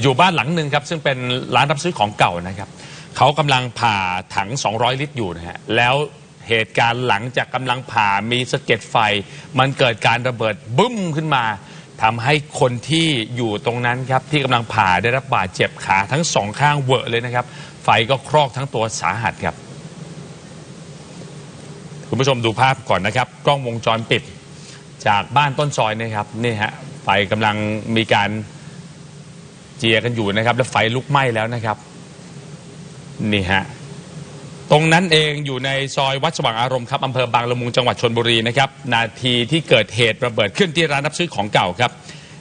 อยู่บ้านหลังหนึ่งครับซึ่งเป็นร้านรับซื้อของเก่านะครับเขากำลังผ่าถัง 200 ลิตรอยู่นะฮะแล้วเหตุการณ์หลังจากกำลังผ่ามีสะเก็ดไฟ มันเกิดการระเบิดบึ้มขึ้นมาทำให้คนที่อยู่ตรงนั้นครับที่กำลังผ่าได้รับบาดเจ็บขาทั้งสองข้างเวอะเลยนะครับ ไฟก็ครอกทั้งตัวสาหัสครับ คุณผู้ชมดูภาพก่อนนะครับ กล้องวงจรปิดจากบ้านต้นซอยนะครับนี่ฮะไฟกำลังมีการ จียกันอยู่นะครับ แล้วไฟลุกไหม้แล้วนะครับ นี่ฮะตรงนั้นเองอยู่ในซอยวัดสว่างอารมณ์ครับอำเภอบางละมุงจังหวัดชนบุรีนะครับ นาทีที่เกิดเหตุระเบิดขึ้นที่ร้านรับซื้อของเก่าครับ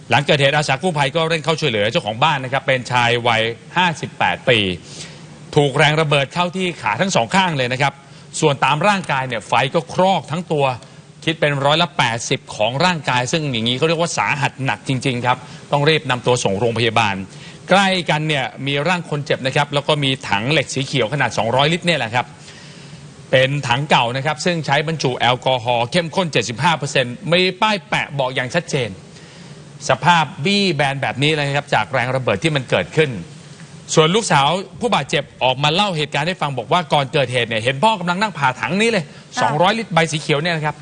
หลังเกิดเหตุอาสากู้ภัยก็เร่งเข้าช่วยเหลือเจ้าของบ้านนะครับ เป็นชายวัย 58 ปี ถูกแรงระเบิดเข้าที่ขาทั้งสองข้างเลยนะครับ ส่วนตามร่างกายเนี่ยไฟก็ครอกทั้งตัว คิดเป็นร้อยละ 80 ของร่างกาย ซึ่งอย่างนี้เขาเรียกว่าสาหัสหนักจริง ๆ ครับ ต้องรีบนำตัวส่งโรงพยาบาล ใกล้กันเนี่ยมีร่างคนเจ็บนะครับ แล้วก็มีถังเหล็กสีเขียวขนาด 200 ลิตรเนี่ยแหละครับ เป็นถังเก่านะครับ ซึ่งใช้บรรจุแอลกอฮอล์เข้มข้น 75%มีป้ายแปะบอกอย่างชัดเจน สภาพบี้แบนแบบนี้เลยครับจากแรงระเบิดที่มันเกิดขึ้น ส่วนลูกสาวผู้บาดเจ็บออกมาเล่าเหตุการณ์ให้ฟังบอกว่าก่อนเกิดเหตุเนี่ยเห็นพ่อกำลังนั่งผ่าถังนี้เลย 200 ลิตรใบสีเขียวเนี่ยนะครับ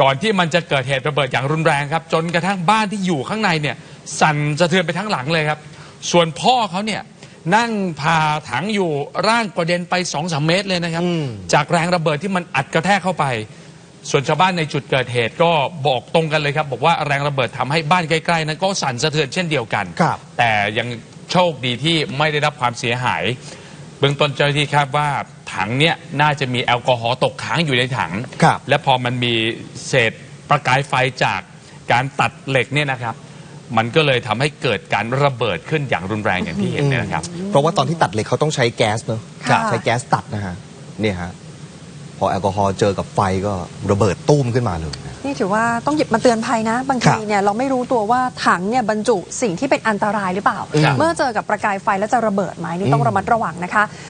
ก่อนที่มันจะเกิดเหตุระเบิดอย่างรุนแรงครับ จนกระทั่งบ้านที่อยู่ข้างในเนี่ยสั่นสะเทือนไปทั้งหลังเลยครับ ส่วนพ่อเขาเนี่ยนั่งผ่าถังอยู่ร่างกระเด็นไป2อสเมตรเลยนะครับ จากแรงระเบิดที่มันอัดกระแทกเข้าไป ส่วนชาวบ้านในจุดเกิดเหตุก็บอกตรงกันเลยครับ บอกว่าแรงระเบิดทำให้บ้านใกล้ๆนั้นก็สั่นสะเทือนเช่นเดียวกันครับแต่ยังโชคดีที่ไม่ได้รับความเสียหาย เบื้องต้นเจ้าหน้าที่คาดว่า ถังเนี่ยน่าจะมีแอลกอฮอล์ตกค้างอยู่ในถัง ครับและพอมันมีเศษประกายไฟจากการตัดเหล็กเนี่ยนะครับ มันก็เลยทำให้เกิดการระเบิดขึ้นอย่างรุนแรงอย่างที่เห็นเนี่ยนะครับ เพราะว่าตอนที่ตัดเหล็กเขาต้องใช้แก๊สเนอะค่ะ ใช้แก๊สตัดนะฮะเนี่ยฮะพอแอลกอฮอล์เจอกับไฟก็ระเบิดตุ้มขึ้นมาเลยนะ นี่ถือว่าต้องหยิบมาเตือนภัยนะ บางครัทีบเนี่ยเราไม่รู้ตัวว่าถังเนี่ยบรรจุสิ่งที่เป็นอันตรายหรือเปล่า ครับ เมื่อเจอกับประกายไฟแล้วจะระเบิดไหมนี่ต้องระมัดระวังนะคะ